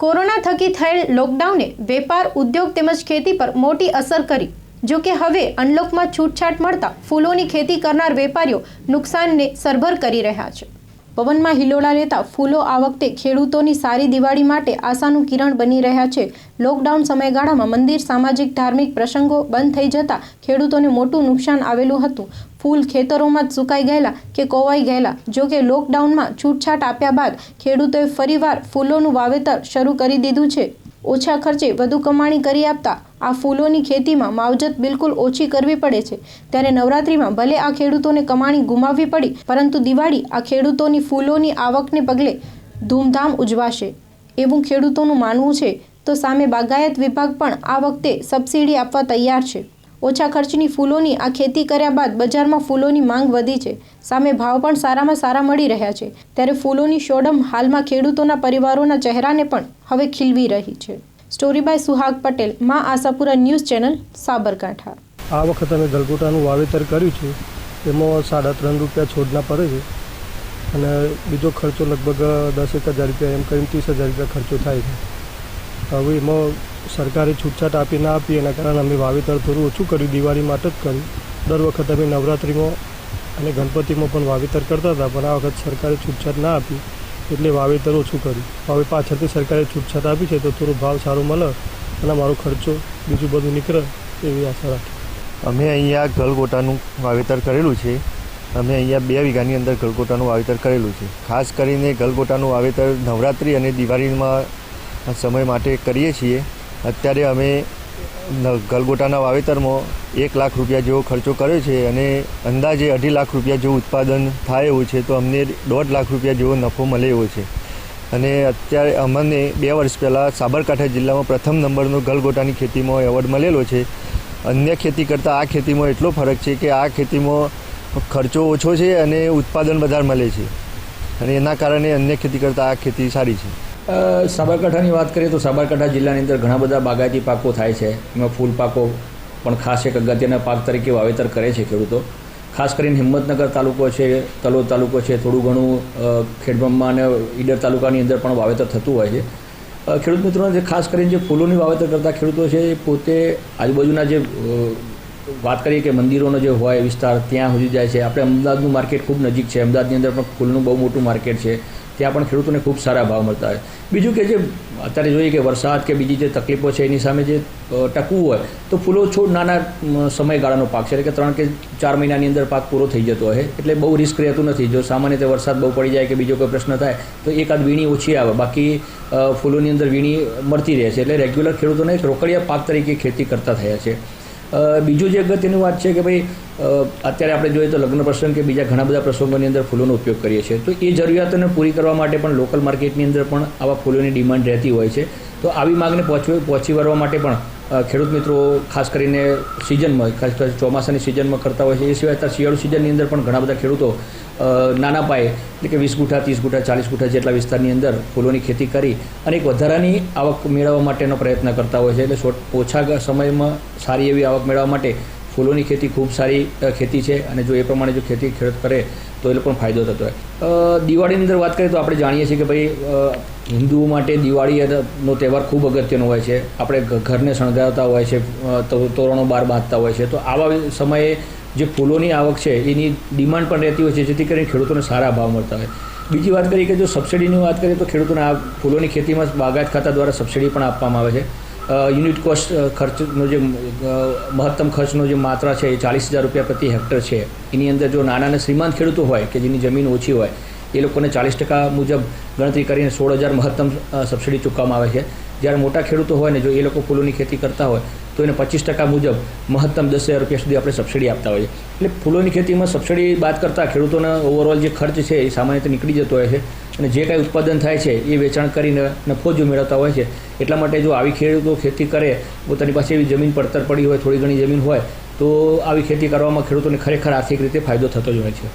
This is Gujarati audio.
કોરોના થકી થયેલ લોકડાઉને વેપાર, ઉદ્યોગ તેમજ ખેતી પર મોટી અસર કરી. જો કે હવે અનલોકમાં છૂટછાટ મળતા ફૂલોની ખેતી કરનાર વેપારીઓ નુકસાનને સરભર કરી રહ્યા છે. પવનમાં હિલોળા લેતા ફૂલો આ વખતે ખેડૂતોની સારી દિવાળી માટે આશાનું કિરણ બની રહ્યા છે. લોકડાઉન સમયગાળામાં મંદિર, સામાજિક, ધાર્મિક પ્રસંગો બંધ થઈ જતા ખેડૂતોને મોટું નુકસાન આવેલું હતું. ફૂલ ખેતરોમાં જ સુકાઈ ગયેલા કે કોવાઈ ગયેલા. જો કે લોકડાઉનમાં છૂટછાટ આપ્યા બાદ ખેડૂતોએ ફરીવાર ફૂલોનું વાવેતર શરૂ કરી દીધું છે. ઓછા ખર્ચે વધુ કમાણી કરી આપતા આ ફૂલોની ખેતીમાં માવજત બિલકુલ ઓછી કરવી પડે છે. ત્યારે નવરાત્રિમાં ભલે આ ખેડૂતોને કમાણી ગુમાવવી પડી, પરંતુ દિવાળી આ ખેડૂતોની ફૂલોની આવકને પગલે ધૂમધામ ઉજવાશે. એવું ખેડૂતોનું માનવું છે. તો સામે બાગાયત વિભાગ પણ આ વખતે સબસિડી આપવા તૈયાર છે. ઓછા ખર્ચની ફૂલોની આ ખેતી કર્યા બાદ બજારમાં ફૂલોની માંગ વધી છે. સામે ભાવ પણ સારામાં સારા મળી રહ્યા છે. ત્યારે ફૂલોની શોડમ હાલમાં ખેડૂતોના પરિવારોના ચહેરાને પણ હવે ખીલવી રહી છે. સ્ટોરી બાય સુહાગ પટેલ, માં આશાપુરા ન્યૂઝ ચેનલ, સાબરકાંઠા. આ વખત અમે ગલગોટાનું વાવેતર કર્યું છે. એમાં સાડા ત્રણ રૂપિયા છોડના પડે છે. અને બીજો ખર્ચો લગભગ દસ એક હજાર રૂપિયા, એમ કરીને ત્રીસ હજાર રૂપિયા ખર્ચો થાય છે. હવે એમાં સરકારે છૂટછાટ આપી ના આપી એના કારણે અમે વાવેતર થોડું ઓછું કર્યું. દિવાળી માટે જ કર્યું. દર વખત અમે નવરાત્રિમાં અને ગણપતિમાં પણ વાવેતર કરતા હતા, પણ આ વખત સરકારે છૂટછાટ ના આપી એટલે વાવેતર ઓછું કર્યું. હવે પાછળથી સરકારે છૂટછાટ આપી છે તો થોડો ભાવ સારો મળે અને મારો ખર્ચો બીજું બધું નીકળે એવી આશા રાખી અમે અહીંયા ગલગોટાનું વાવેતર કરેલું છે. અમે અહીંયા બે વીઘાની અંદર ગલગોટાનું વાવેતર કરેલું છે. ખાસ કરીને ગલગોટાનું વાવેતર નવરાત્રિ અને દિવાળીમાં સમય માટે કરીએ છીએ. અત્યારે અમે ગલગોટાના વાવેતરમાં એક લાખ રૂપિયા જેવો ખર્ચો કર્યો છે અને અંદાજે અઢી લાખ રૂપિયા જેવું ઉત્પાદન થાય એવું છે, તો અમને દોઢ લાખ રૂપિયા જેવો નફો મળે એવો છે. અને અત્યારે અમને બે વર્ષ પહેલાં સાબરકાંઠા જિલ્લામાં પ્રથમ નંબરનો ગલગોટાની ખેતીમાં એવોર્ડ મળેલો છે. અન્ય ખેતી કરતાં આ ખેતીમાં એટલો ફરક છે કે આ ખેતીમાં ખર્ચો ઓછો છે અને ઉત્પાદન વધારે મળે છે. અને એના કારણે અન્ય ખેતી કરતાં આ ખેતી સારી છે. સાબરકાંઠાની વાત કરીએ તો સાબરકાંઠા જિલ્લાની અંદર ઘણા બધા બાગાયતી પાકો થાય છે. એમાં ફૂલ પાકો પણ ખાસ એક અગત્યના પાક તરીકે વાવેતર કરે છે ખેડૂતો. ખાસ કરીને હિંમતનગર તાલુકો છે, તલોદ તાલુકો છે, થોડું ઘણું ખેડબ્રહ્મા અને ઈડર તાલુકાની અંદર પણ વાવેતર થતું હોય છે. ખેડૂત મિત્રોને જે ખાસ કરીને જે ફૂલોની વાવેતર કરતા ખેડૂતો છે એ પોતે આજુબાજુના જે વાત કરીએ કે મંદિરોનો જે હોય વિસ્તાર ત્યાં સુધી જાય છે. આપણે અમદાવાદનું માર્કેટ ખૂબ નજીક છે. અમદાવાદની અંદર પણ ફૂલનું બહુ મોટું માર્કેટ છે. ત્યાં પણ ખેડૂતોને ખૂબ સારા ભાવ મળતા હોય. બીજું કે જે અત્યારે જોઈએ કે વરસાદ કે બીજી જે તકલીફો છે એની સામે જે ટકવું હોય, તો ફૂલો છોડ નાના સમયગાળાનો પાક છે. એટલે કે ત્રણ કે ચાર મહિનાની અંદર પાક પૂરો થઈ જતો હોય. એટલે બહુ રિસ્ક રહેતું નથી. જો સામાન્ય રીતે વરસાદ બહુ પડી જાય કે બીજો કોઈ પ્રશ્ન થાય, તો એકાદ વીણી ઓછી આવે. બાકી ફૂલોની અંદર વીણી મળતી રહે છે. એટલે રેગ્યુલર ખેડૂતોને રોકડિયા પાક તરીકે ખેતી કરતા થયા છે. બીજું જે અગત્યની વાત છે કે ભાઈ અત્યારે આપણે જોઈએ તો લગ્ન પ્રસંગ કે બીજા ઘણા બધા પ્રસંગોની અંદર ફૂલોનો ઉપયોગ કરીએ છીએ. તો એ જરૂરિયાતોને પૂરી કરવા માટે પણ લોકલ માર્કેટની અંદર પણ આવા ફૂલોની ડિમાન્ડ રહેતી હોય છે. તો આવી માગને પહોંચવી, પહોંચી વળવા માટે પણ ખેડૂત મિત્રો, ખાસ કરીને સિઝનમાં, ખાસ કરીને ચોમાસાની સિઝનમાં કરતા હોય છે, એ સિવાય અત્યારે શિયાળુ સિઝનની અંદર પણ ઘણા બધા ખેડૂતો નાના પાયે, એટલે કે વીસ ગુઠા, ત્રીસ ગુઠા, ચાલીસ ગુઠા જેટલા વિસ્તારની અંદર ફૂલોની ખેતી કરી અને એક વધારાની આવક મેળવવા માટેનો પ્રયત્ન કરતા હોય છે. એટલે ઓછા સમયમાં સારી એવી આવક મેળવવા માટે ફૂલોની ખેતી ખૂબ સારી ખેતી છે અને જો એ પ્રમાણે જો ખેતી ખેડૂત કરે તો એ પણ ફાયદો થતો હોય. દિવાળીની અંદર વાત કરીએ તો આપણે જાણીએ છીએ કે ભાઈ હિન્દુઓ માટે દિવાળી અને તહેવાર ખૂબ અગત્યનો હોય છે. આપણે ઘરને શણગારતા હોય છે તોરણો બહાર બાંધતા હોય છે. તો આવા સમયે જે ફૂલોની આવક છે, એની ડિમાન્ડ પણ રહેતી હોય છે, જેથી કરીને ખેડૂતોને સારા ભાવ મળતા હોય. બીજી વાત કરીએ કે જો સબસિડીની વાત કરીએ તો ખેડૂતોને આ ફૂલોની ખેતીમાં બાગાયત ખાતા દ્વારા સબસિડી પણ આપવામાં આવે છે. યુનિટ કોસ્ટ ખર્ચનો જે મહત્તમ ખર્ચનો જે માત્રા છે એ ચાલીસ હજાર રૂપિયા પ્રતિ હેક્ટર છે. એની અંદર જો નાના અને શ્રીમંત ખેડૂતો હોય કે જેની જમીન ઓછી હોય, એ લોકોને ચાલીસ ટકા મુજબ ગણતરી કરીને સોળ હજાર મહત્તમ સબસિડી ચૂકવવામાં આવે છે. જ્યારે મોટા ખેડૂતો હોય ને જો એ લોકો ફૂલોની ખેતી કરતા હોય, તો એને પચીસ ટકા મુજબ મહત્તમ દસ હજાર રૂપિયા સુધી આપણે સબસિડી આપતા હોઈએ એટલે ફૂલોની ખેતીમાં સબસિડી બાદ કરતાં ખેડૂતોના ઓવરઓલ જે ખર્ચ છે એ સામાન્ય રીતે નીકળી જતો હોય છે. અને જે કાંઈ ઉત્પાદન થાય છે, એ વેચાણ કરીને નફો જો મેળવતા હોય છે, એટલા માટે જો આવી ખેડૂતો ખેતી કરે, પોતાની પાસે એવી જમીન પડતર પડી હોય, થોડી ઘણી જમીન હોય, તો આવી ખેતી કરવામાં ખેડૂતોને ખરેખર આર્થિક રીતે ફાયદો થતો જ હોય છે.